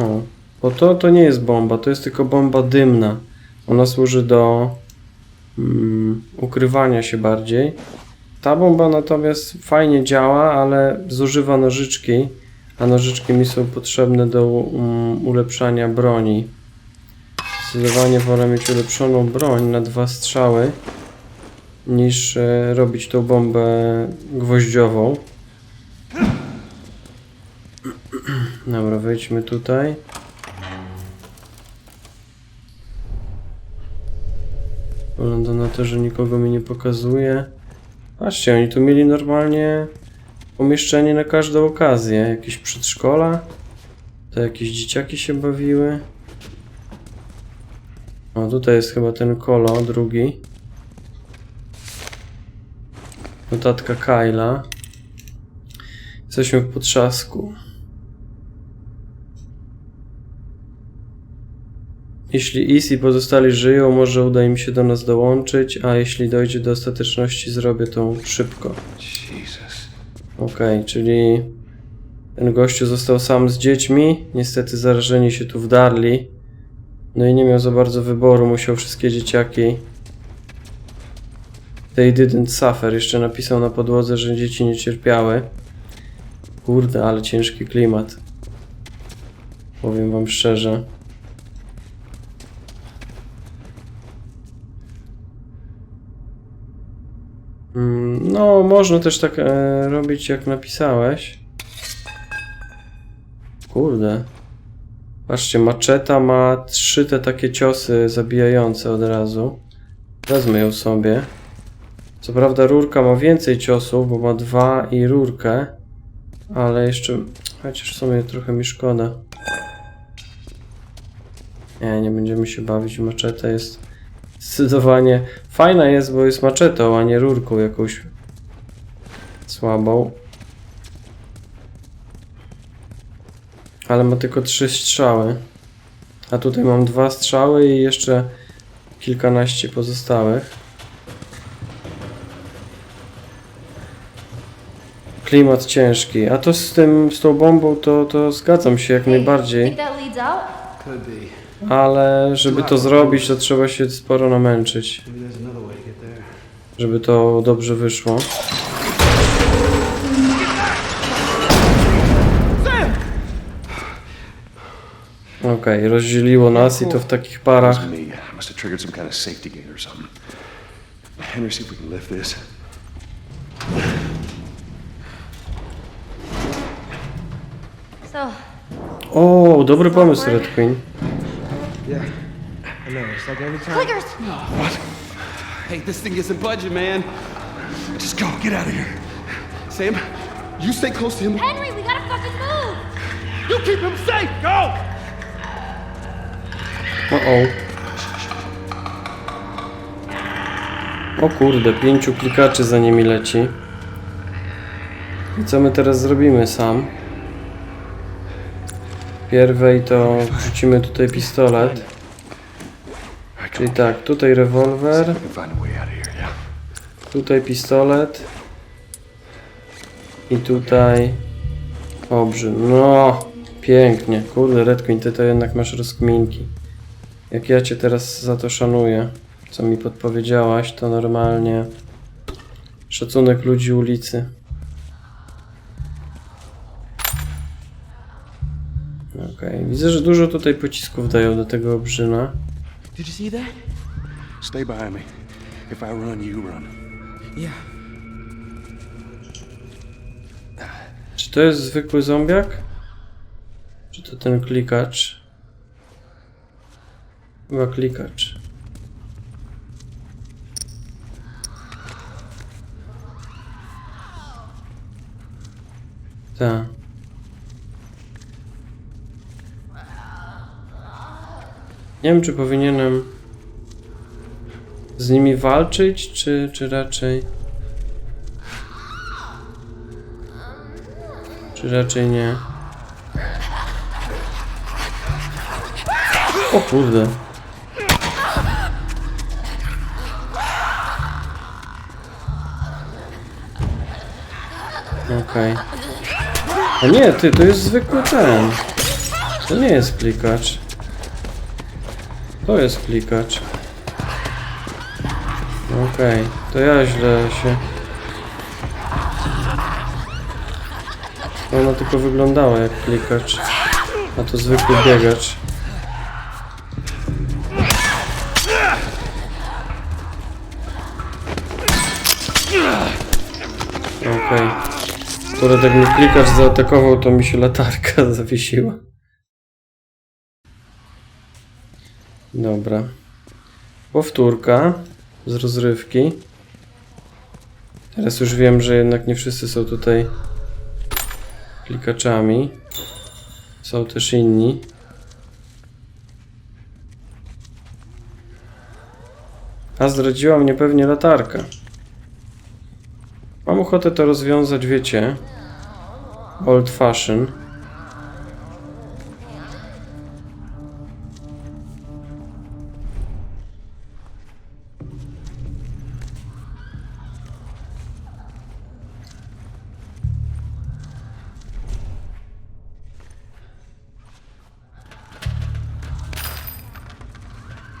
O, bo to, to nie jest bomba, to jest tylko bomba dymna. Ona służy do mm, ukrywania się bardziej. Ta bomba natomiast fajnie działa, ale zużywa nożyczki, a nożyczki mi są potrzebne do um, ulepszania broni. Zdecydowanie wolę mieć ulepszoną broń na dwa strzały, niż e, robić tą bombę gwoździową. Dobra, wejdźmy tutaj. Wygląda na to, że nikogo mi nie pokazuje. Patrzcie, oni tu mieli normalnie pomieszczenie na każdą okazję. Jakieś przedszkola. To jakieś dzieciaki się bawiły. O, tutaj jest chyba ten kolo, drugi. Notatka Kyla. Jesteśmy w potrzasku. Jeśli Is i pozostali żyją, może uda im się do nas dołączyć, a jeśli dojdzie do ostateczności, zrobię to szybko. Jesus. Okej, czyli ten gościu został sam z dziećmi. Niestety zarażeni się tu wdarli. No i nie miał za bardzo wyboru, musiał wszystkie dzieciaki. They didn't suffer. Jeszcze napisał na podłodze, że dzieci nie cierpiały. Kurde, ale ciężki klimat. Powiem wam szczerze. No, można też tak e, robić, jak napisałeś. Kurde. Patrzcie, maczeta ma trzy te takie ciosy zabijające od razu. Wezmę ją sobie. Co prawda rurka ma więcej ciosów, bo ma dwa i rurkę. Ale jeszcze... Chociaż w sumie trochę mi szkoda. Nie, nie będziemy się bawić. Maczeta jest zdecydowanie fajna jest, bo jest maczetą, a nie rurką jakąś słabą. Ale ma tylko trzy strzały. A tutaj mam dwa strzały i jeszcze kilkanaście pozostałych. Klimat ciężki. A to z tym, z tą bombą to, to zgadzam się jak najbardziej. Could be. Ale żeby to zrobić, to trzeba się sporo namęczyć, żeby to dobrze wyszło. Okej, rozdzieliło nas i to w takich parach. Henry, see if we can lift this. O, dobry pomysł, Red Queen. Yeah. I know. It's like every time. clickers! What? Hey, this thing isn't budging, man. Just go. Get out of here. Sam, you stay close to him. Henry, we gotta fucking move! You keep him safe. Go. O. O kurde, pięciu klikaczy za nimi leci. I co my teraz zrobimy sam? Pierwej to wrzucimy tutaj pistolet. Czyli tak, tutaj rewolwer, tutaj pistolet. I tutaj obrzyn. No, pięknie. Kurde, Red Queen, ty to jednak masz rozkminki. Jak ja cię teraz za to szanuję, co mi podpowiedziałaś, to normalnie szacunek ludzi ulicy. Widzę, że dużo tutaj pocisków dają do tego obrzyna. Did you see that? Stay behind me. If I run, you run. Yeah. Czy to jest zwykły zombiak? Czy to ten klikacz? Chyba klikacz. Tak. Nie wiem, czy powinienem z nimi walczyć, czy, czy raczej... Czy raczej nie? O kurde. Okej. A nie, ty, to jest zwykły ten. To nie jest klikacz. To jest klikacz. Okej, to ja źle się... Ona tylko wyglądała jak klikacz, a to zwykły biegacz. Okej. Akurat jak mnie klikacz zaatakował, to mi się latarka zawiesiła. Dobra. Powtórka z rozrywki. Teraz już wiem, że jednak nie wszyscy są tutaj klikaczami. Są też inni. A zdradziła mnie pewnie latarka. Mam ochotę to rozwiązać, wiecie, old fashion.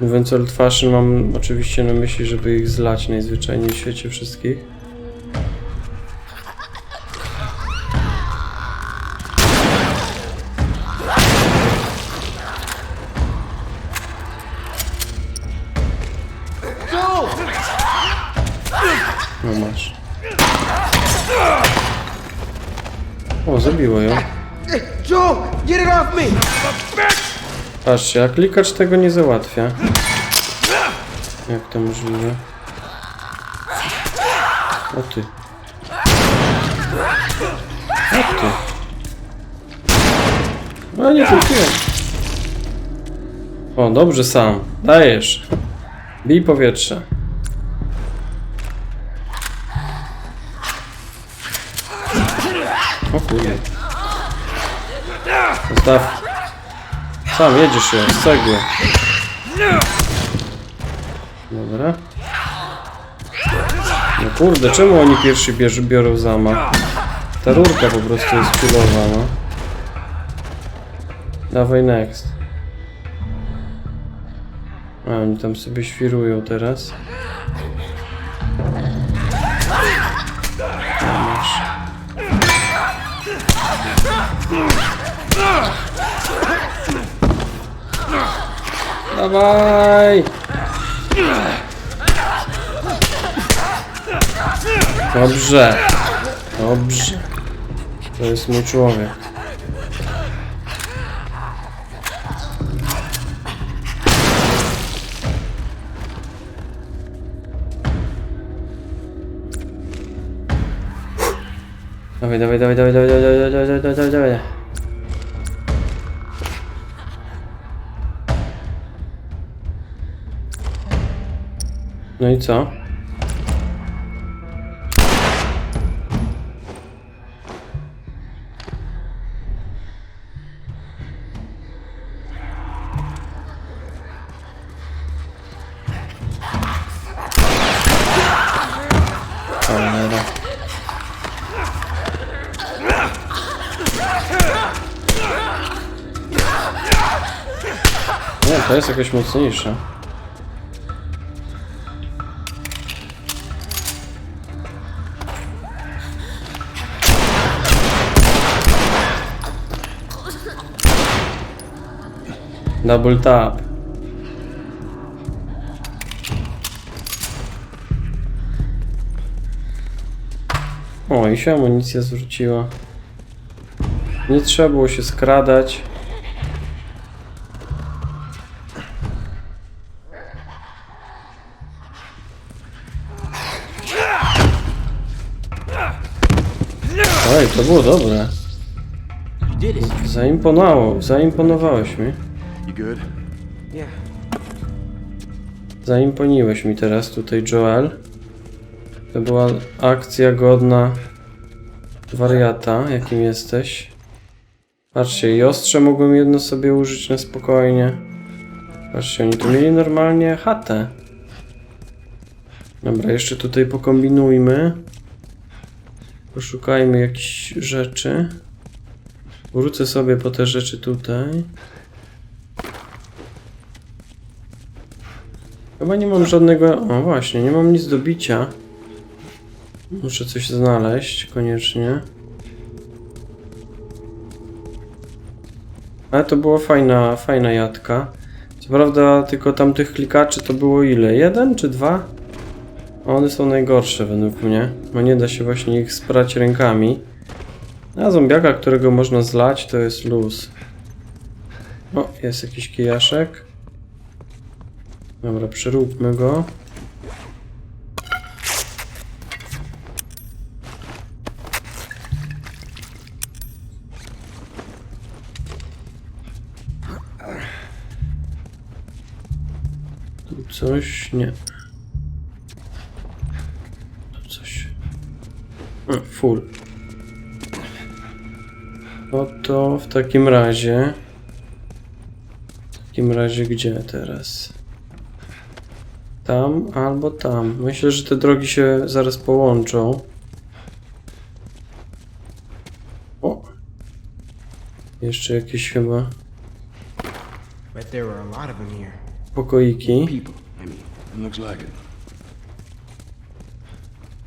Mówiąc old fashion, mam oczywiście na myśli, żeby ich zlać najzwyczajniej w świecie wszystkich. Patrzcie, a klikacz tego nie załatwia. Jak to możliwe? O ty. O ty. No nie trafiłem. O, dobrze sam. Dajesz. Bij powietrze. O kurde. Zostaw. Sam jedziesz ją, z cegły. Dobra. No kurde, czemu oni pierwsi bierz, biorą zamach? Ta rurka po prostu jest chwilowa, no. Dawaj next. A, oni tam sobie świrują teraz. Dawaj! Dobrze. Dobrze. To jest mój człowiek. Dawaj, dawaj, dawaj, dawaj, dawaj, dawaj, dawaj, dawaj, dawaj, dawaj, No i co? To jest jakoś mocniejsze. Double tap. O, i się amunicja zwróciła. Nie trzeba było się skradać. Oj, to było dobre. Zaimponowało, zaimponowałeś mi. You good? Yeah. Zaimponiłeś mi teraz tutaj, Joel. To była akcja godna wariata, jakim jesteś. Patrzcie, i ostrze mogłem jedno sobie użyć na spokojnie. Patrzcie, oni tu mieli normalnie chatę. Dobra, jeszcze tutaj pokombinujmy. Poszukajmy jakichś rzeczy. Wrócę sobie po te rzeczy tutaj. Chyba nie mam żadnego... O właśnie, nie mam nic do bicia. Muszę coś znaleźć, koniecznie. Ale to była fajna, fajna jadka. Co prawda tylko tamtych klikaczy to było ile? Jeden czy dwa? One są najgorsze według mnie, bo nie da się właśnie ich sprać rękami. A zombiaka, którego można zlać, to jest luz. O, jest jakiś kijaszek. Dobra, przeróbmy go. Tu coś? Nie. Tu coś. Full. No to w takim razie. W takim razie gdzie teraz? Tam albo tam. Myślę, że te drogi się zaraz połączą. O! Jeszcze jakieś chyba pokoiki.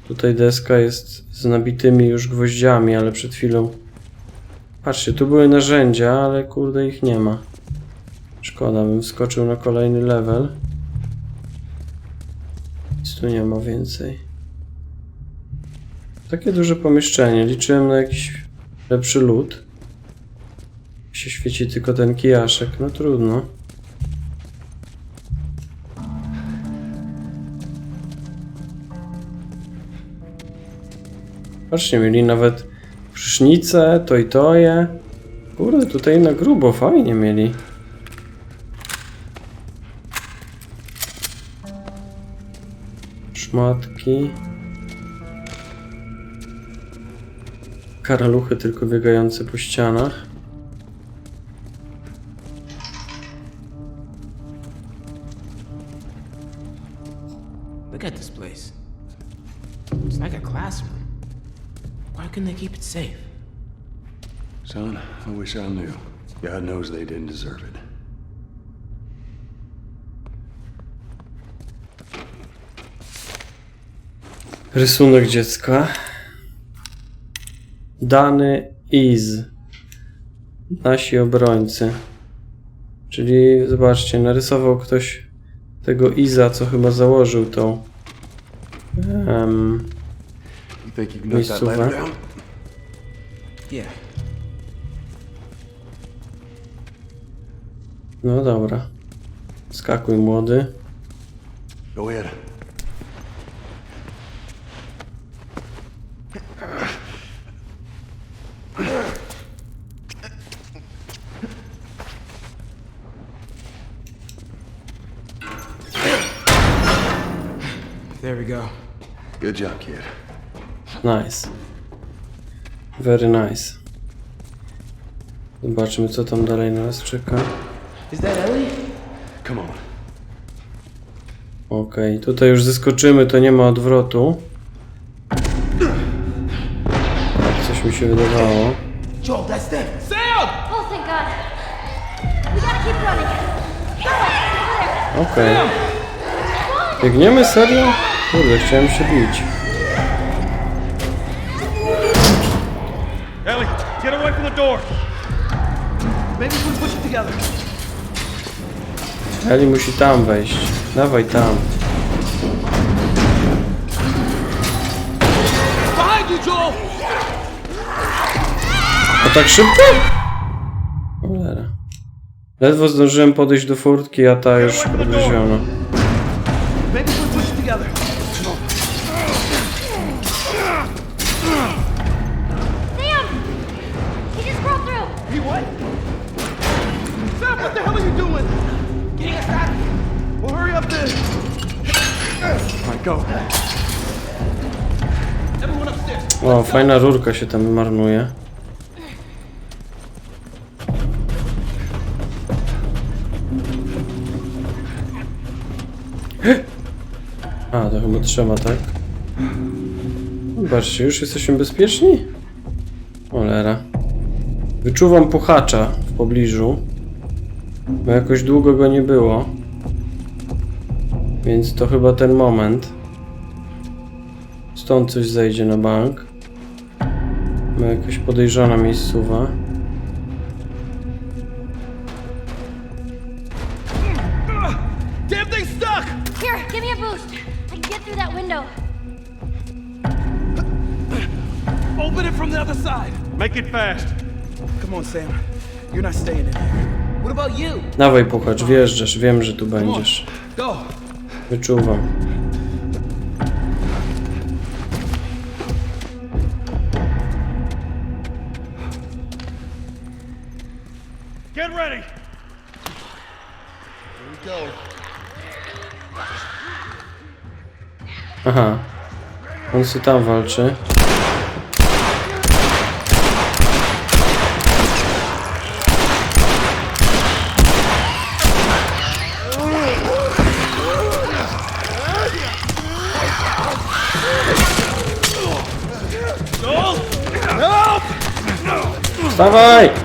Tutaj deska jest z nabitymi już gwoździami, ale przed chwilą. Patrzcie, tu były narzędzia, ale kurde ich nie ma. Szkoda, bym wskoczył na kolejny level. Tu nie ma więcej. Takie duże pomieszczenie. Liczyłem na jakiś lepszy lód. Się świeci tylko ten kijaszek. No trudno. Patrzcie, mieli nawet prysznice, to i to je. Kurde, tutaj na grubo, fajnie mieli. Szmatki. Karaluchy tylko biegające po ścianach. Look at this place. It's like a classroom. Why couldn't they keep it safe? Son, I wish I knew. God knows they didn't deserve it. Rysunek dziecka. Dany is. Nasi obrońcy. Czyli zobaczcie, narysował ktoś tego Iza, co chyba założył tą. that Miejscówę. no dobra. Skakuj młody. Go ahead. We go. Good job, kid. Nice. Very nice. Zobaczmy, co tam dalej na nas czeka. Is that Ellie? Come on. Okej, tutaj już zeskoczymy, to nie ma odwrotu. Tak, coś mi się wydawało. Joel, that's them. Oh, thank God. We gotta keep running. Go ahead, over there. Okej. Biegniemy serio? Kurde, chciałem się bić. Ellie, get away from the door. Maybe we push it together. Eli musi tam wejść. Dawaj tam. Behind you, Joel! A tak szybko? Cholera. Ledwo zdążyłem podejść do furtki, a ta już podwieziona. O, fajna rurka się tam marnuje. A, to chyba trzeba, tak? Zobaczcie, już jesteśmy bezpieczni? Cholera. Wyczuwam puchacza w pobliżu. Bo jakoś długo go nie było. Więc to chyba ten moment. Stąd coś zejdzie na bank. Ma jakaś podejrzana miejscowa. Damn thing's stuck! Here, give me a boost. I can get through that window. Open it from the other side. Make it fast. Come on, Sam. You're not staying in here. What about you? Dawaj puchacz, wjeżdżasz, wiem, że tu będziesz. go. Wyczuwam. On się tam walczy. Wstawaj!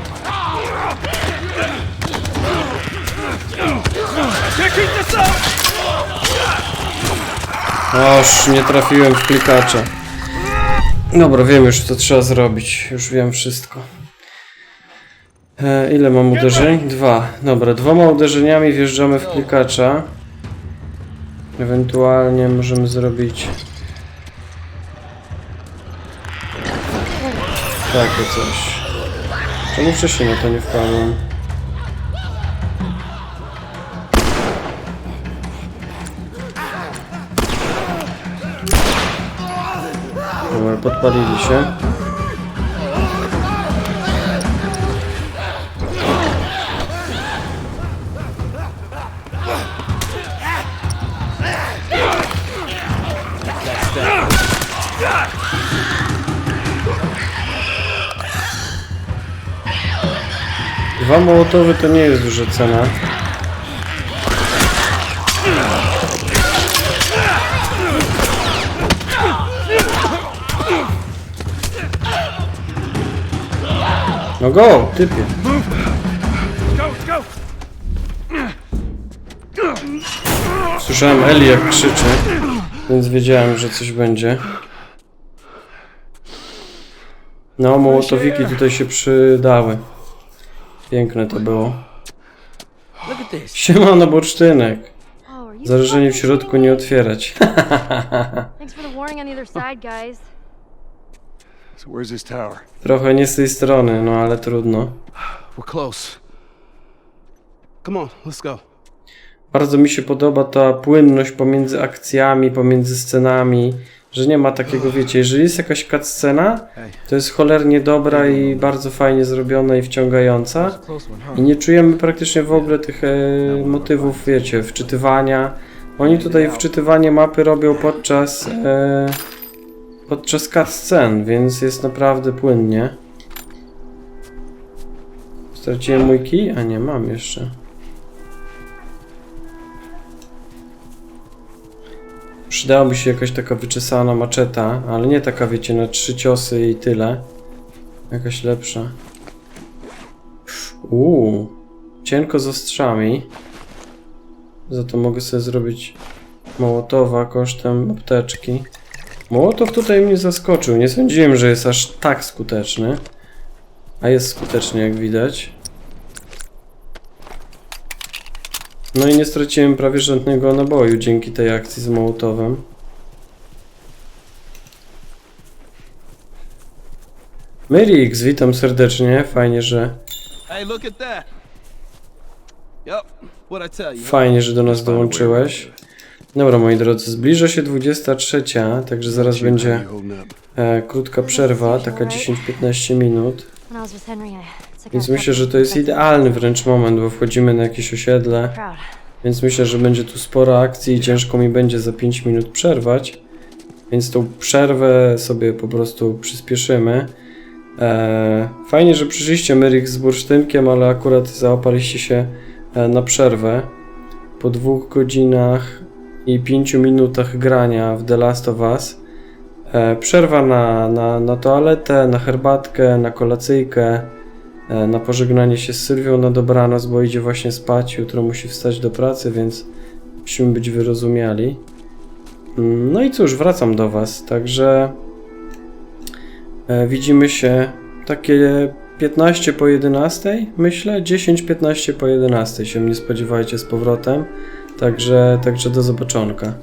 Oż, nie trafiłem w klikacza. Dobra, wiem już co trzeba zrobić. Już wiem wszystko. E, ile mam uderzeń? Dwa. Dobra, dwoma uderzeniami wjeżdżamy w klikacza. Ewentualnie możemy zrobić... Takie coś. Czemu wcześniej na to nie wpadłem? Podpalili się. Dwa mołotowy to nie jest duża cena. No go, typie. Słyszałem Eli jak krzyczy, więc wiedziałem, że coś będzie. No, mołotowiki tutaj się przydały. Piękne to było. Siemano bursztynek. Oh, are you Zarażeni w środku nie otwierać. Thanks for the warning on the other side, guys. So where's this tower? Trochę nie z tej strony, no ale trudno. We're close. Come on, let's go. Bardzo mi się podoba ta płynność pomiędzy akcjami, pomiędzy scenami, że nie ma takiego, wiecie, jeżeli jest jakaś cutscena, to jest cholernie dobra i bardzo fajnie zrobiona i wciągająca i nie czujemy praktycznie w ogóle tych e, motywów, wiecie, wczytywania. Oni tutaj wczytywanie mapy robią podczas e, podczas cutscen, więc jest naprawdę płynnie. Straciłem mój kij? A nie, mam jeszcze. Przydałaby się jakaś taka wyczesana maczeta, ale nie taka, wiecie, na trzy ciosy i tyle. Jakaś lepsza. Uuu, cienko z ostrzami. Za to mogę sobie zrobić mołotowa kosztem apteczki. Mołotow tutaj mnie zaskoczył. Nie sądziłem, że jest aż tak skuteczny. A jest skuteczny, jak widać. No i nie straciłem prawie żadnego naboju dzięki tej akcji z Mołotowem. Myrix, witam serdecznie. Fajnie, że fajnie, że do nas dołączyłeś. Dobra, moi drodzy, zbliża się 23, także zaraz będzie e, krótka przerwa, taka 10-15 minut. Więc myślę, że to jest idealny wręcz moment, bo wchodzimy na jakieś osiedle. Więc myślę, że będzie tu sporo akcji i ciężko mi będzie za 5 minut przerwać. Więc tą przerwę sobie po prostu przyspieszymy. E, fajnie, że przyszliście Myrik z bursztynkiem, ale akurat załapaliście się e, na przerwę. Po dwóch godzinach i 5 minutach grania w The Last of Us. E, przerwa na, na, na toaletę, na herbatkę, na kolacyjkę. e, na pożegnanie się z Sylwią na dobranoc, bo idzie właśnie spać, jutro musi wstać do pracy, więc musimy być wyrozumiali. Mm, No i cóż, wracam do Was, także e, widzimy się takie 15 po 11, myślę, 10-15 po 11 się mnie spodziewajcie z powrotem, także, także do zobaczonka.